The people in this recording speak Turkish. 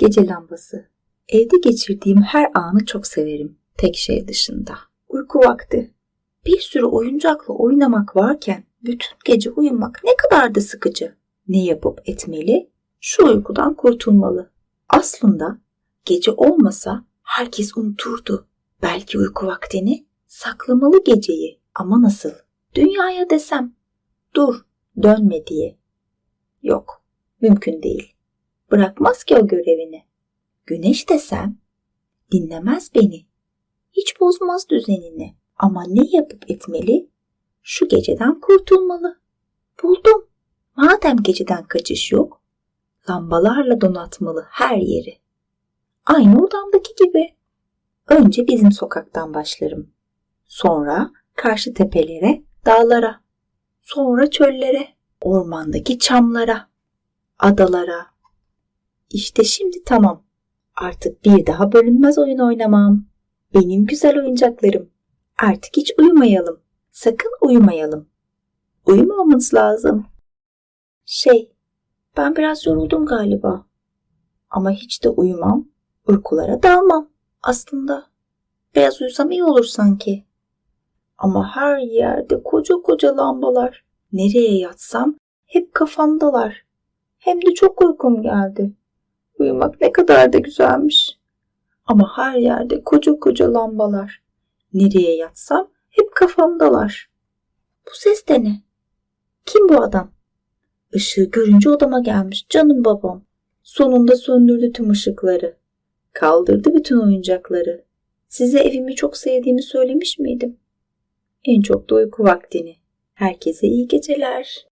Gece lambası. Evde geçirdiğim her anı çok severim. Tek şey dışında. Uyku vakti. Bir sürü oyuncakla oynamak varken bütün gece uyumak ne kadar da sıkıcı. Ne yapıp etmeli? Şu uykudan kurtulmalı. Aslında gece olmasa herkes unuturdu. Belki uyku vaktini saklamalı geceyi. Ama nasıl? Dünyaya desem dur dönme diye. Yok mümkün değil. Bırakmaz ki o görevini. Güneş desem dinlemez beni. Hiç bozmaz düzenini. Ama ne yapıp etmeli? Şu geceden kurtulmalı. Buldum. Madem geceden kaçış yok, lambalarla donatmalı her yeri. Aynı odamdaki gibi. Önce bizim sokaktan başlarım. Sonra karşı tepelere, dağlara. Sonra çöllere, ormandaki çamlara, adalara. İşte şimdi tamam. Artık bir daha bölünmez oyun oynamam. Benim güzel oyuncaklarım. Artık hiç uyumayalım. Sakın uyumayalım. Uyumamamız lazım. Şey, ben biraz yoruldum galiba. Ama hiç de uyumam, uykulara dalmam aslında. Biraz uyusam iyi olur sanki. Ama her yerde koca koca lambalar. Nereye yatsam hep kafamdalar. Hem de çok uykum geldi. Uyumak ne kadar da güzelmiş. Ama her yerde koca koca lambalar. Nereye yatsam hep kafamdalar. Bu ses de ne? Kim bu adam? Işığı görünce odama gelmiş canım babam. Sonunda söndürdü tüm ışıkları. Kaldırdı bütün oyuncakları. Size evimi çok sevdiğimi söylemiş miydim? En çok da uyku vaktini. Herkese iyi geceler.